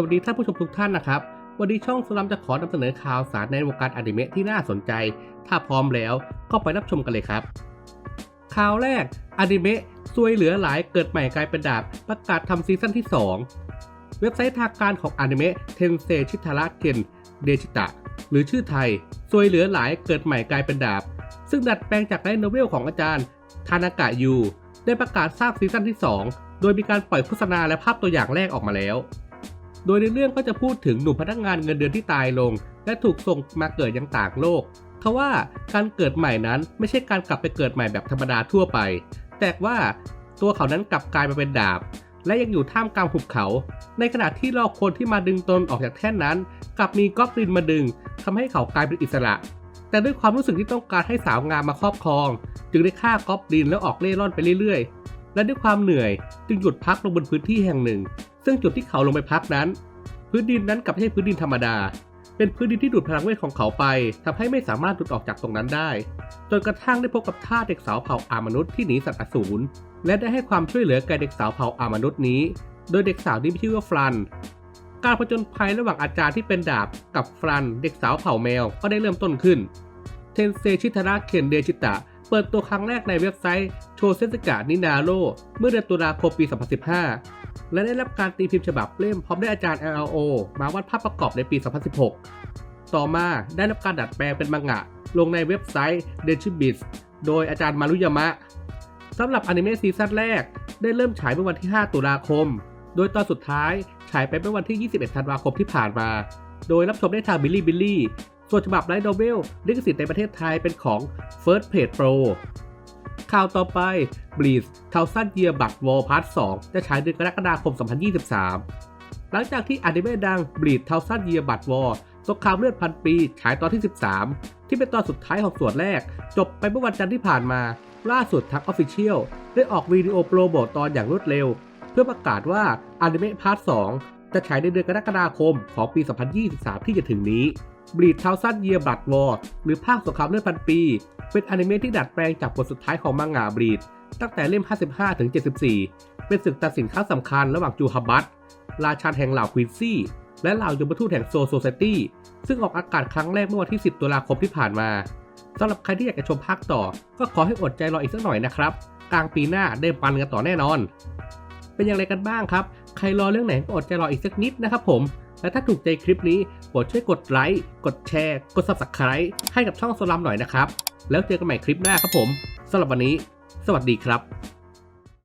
สวัสดีท่านผู้ชมทุกท่านนะครับ วันนี้ช่องสลัมจะขอนำเสนอข่าวสารในวงการอนิเมะที่น่าสนใจ ถ้าพร้อมแล้วก็ไปรับชมกันเลยครับ ข่าวแรกอนิเมะซวยเหลือหลายเกิดใหม่กลายเป็นดาบ ประกาศทำซีซั่นที่ 2 เว็บไซต์ทางการของอนิเมะเทนเซชิทาระเคนเดชิตะ หรือชื่อไทยซวยเหลือหลายเกิดใหม่กลายเป็นดาบ ซึ่งดัดแปลงจากไลโนเวลของอาจารย์ทานากะยูได้ประกาศสร้างซีซั่นที่ 2 โดยมีการปล่อยโฆษณาและภาพตัวอย่างแรกออกมาแล้ว โดยในเรื่องก็จะพูดถึงหนุ่มพนักงานเงินเดือนที่ตายลง และถูกส่งมาเกิดยังต่างโลกทว่าการเกิดใหม่นั้นไม่ใช่การกลับไปเกิดใหม่แบบธรรมดาทั่วไป แต่ว่าตัวเขานั้นกลับกลายมาเป็นดาบ และยังอยู่ท่ามกลางหุบเขา ในขณะที่รอคนที่มาดึงตนออกจากแท่นนั้น กลับมีก๊อบลินมาดึงทำให้เขากลายเป็นอิสระ แต่ด้วยความรู้สึกที่ต้องการให้สาวงามมาครอบครอง จึงได้ฆ่าก๊อบลินแล้วออกเล่ร่อนไปเรื่อยๆ และด้วยความเหนื่อยจึงหยุดพักลงบนพื้นที่แห่งหนึ่ง ซึ่งจุดที่เขาลงไปพักนั้น พื้นดินนั้นกลับไม่ใช่พื้นดินธรรมดา เป็นพื้นดินที่ดูดพลังเวทของเขาไปทำให้ไม่สามารถหลุดออกจากตรงนั้นได้ จนกระทั่งได้พบกับท่าเด็กสาวเผ่าอามนุษย์ที่หนีสัตว์อสูรและได้ให้ความช่วยเหลือแก่เด็กสาวเผ่าอามนุษย์นี้ โดยเด็กสาวนี้มีชื่อว่าฟรันการผจญภัยระหว่างอาจารย์ที่เป็นดาบกับฟรันเด็กสาวเผ่าแมวก็ได้เริ่มต้นขึ้น เทนเซชิทาระเคนเดชิตะ เปิดตัวครั้งแรกในเว็บไซต์โชเซสกะนินาโรเมื่อเดือนตุลาคมปี 2015 และได้รับการตีพิมพ์ฉบับเล่มพร้อมด้วยอาจารย์ LLO มาวาดภาพประกอบในปี 2016 ต่อมาได้รับการดัดแปลงเป็นมังงะ ลงในเว็บไซต์ d e n c h i b i s โดยอาจารย์มารุยามะสำหรับอนิเมะซีซั่นแรก ได้เริ่มฉายเมื่อวันที่ 5 ตุลาคม โดยตอนสุดท้ายฉายไปเมื่อวันที่ 21 ธันวาคมที่ผ่านมา โดยรับชมได้ทางบิลลี่บิลลี่ส่วนฉบับไลท์โนเวลลิขสิทธิ์ในประเทศไทยเป็นของ First Page Pro ข่าวต่อไป Bleach ทาวซันเยียบัตวอลพาร์ท2จะฉายเดือนกรกฎาคม 2023 หลังจากที่อนิเมะดัง Bleach ทาวซันเยียบัตวอลสงครามเลือดพันปี ฉายตอนที่ 13 ที่เป็นตอนสุดท้ายของส่วนแรก จบไปเมื่อวันจันทร์ที่ผ่านมา ล่าสุดทาง Official ได้ออกวิดีโอโปรโมทตอนอย่างรวดเร็ว เพื่อประกาศว่าอนิเมะพาร์ท 2 จะฉายในเดือนกรกฎาคมของปี 2023 ที่จะถึงนี้บลีดเทาซันเยียบัตวอร์หรือภาคสงครามเลือดพันปี เป็นอนิเมะที่ดัดแปลงจากบทสุดท้ายของมังงะบลีด ตั้งแต่เล่ม 55 ถึง 74 เป็นศึกตัดสินครั้งสำคัญระหว่างจูฮับบัตราชาแห่งเหล่าควีนซี่ และเหล่ายมทูตแห่งโซโซเซตี้ ซึ่งออกอากาศครั้งแรกเมื่อวันที่ 10 ตุลาคมที่ผ่านมาสำหรับใครที่อยากจะชมภาคต่อ ก็ขอให้อดใจรออีกสักหน่อยนะครับ กลางปีหน้าได้ปันกันต่อแน่นอน เป็นอย่างไรกันบ้างครับ ใครรอเรื่องไหนก็อดใจรออีกสักนิดนะครับผม และถ้าถูกใจคลิปนี้โปรดช่วยกดไลค์กดแชร์ กด subscribe ให้กับช่องโซลัมหน่อยนะครับ แล้วเจอกันใหม่คลิปหน้าครับผมสำหรับวันนี้ สวัสดีครับ